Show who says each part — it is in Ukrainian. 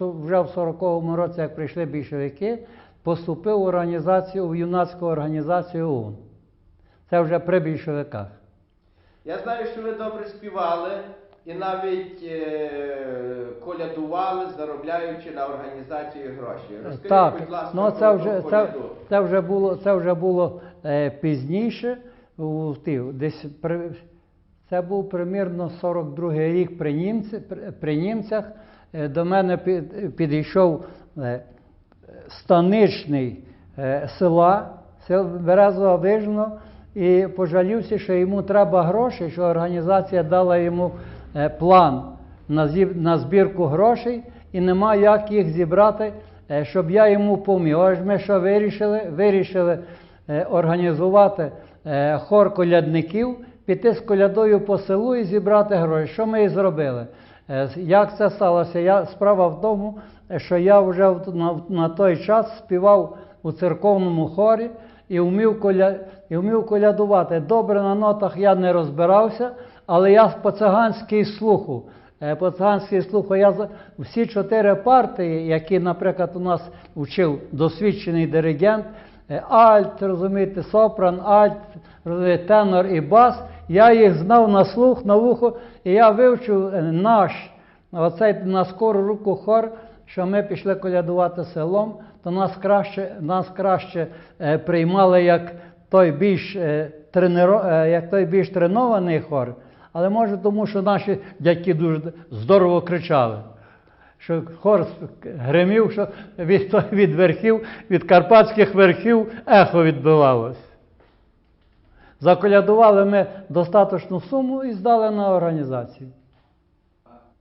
Speaker 1: вже в 40-му році, як прийшли більшовики, поступив в організацію, в юнацьку організацію ОУН. Це вже при більшовиках.
Speaker 2: Я знаю, що ви добре співали і навіть е, колядували, заробляючи на організацію гроші. Розкажіть,
Speaker 1: так,
Speaker 2: будь ласка,
Speaker 1: ну, це, вже, це, це вже було, це вже було е, пізніше. У, десь при, це був примірно 42-й рік при, німці, при, при німцях. Е, до мене підійшов е, станичний е, села, сел Березова Вижно, і пожалівся, що йому треба грошей, що організація дала йому план на, збірку грошей, і нема як їх зібрати, щоб я йому поміг. Ось ми що вирішили? Вирішили організувати хор колядників, піти з колядою по селу і зібрати гроші. Що ми і зробили? Е, Як це сталося? Я, справа в тому, що я вже на, на той час співав у церковному хорі і вмів, коля, і вмів колядувати. Добре на нотах я не розбирався, але я по циганській слуху. е, По циганській слуху я всі чотири партії, які, наприклад, у нас вчив досвідчений диригент, е, альт, розумієте, сопран, альт, тенор і бас. Я їх знав на слух, на вухо, і я вивчив е, наш, оцей на скору руку хор, що ми пішли колядувати селом, то нас краще, нас краще е, приймали як той більш е, тренеро, е, як той більш тренований хор, але може тому, що наші дядьки дуже здорово кричали. Що хор гримів, що від, від верхів, від карпатських верхів ехо відбивалось. Заколядували ми достаточну суму і здали на організацію.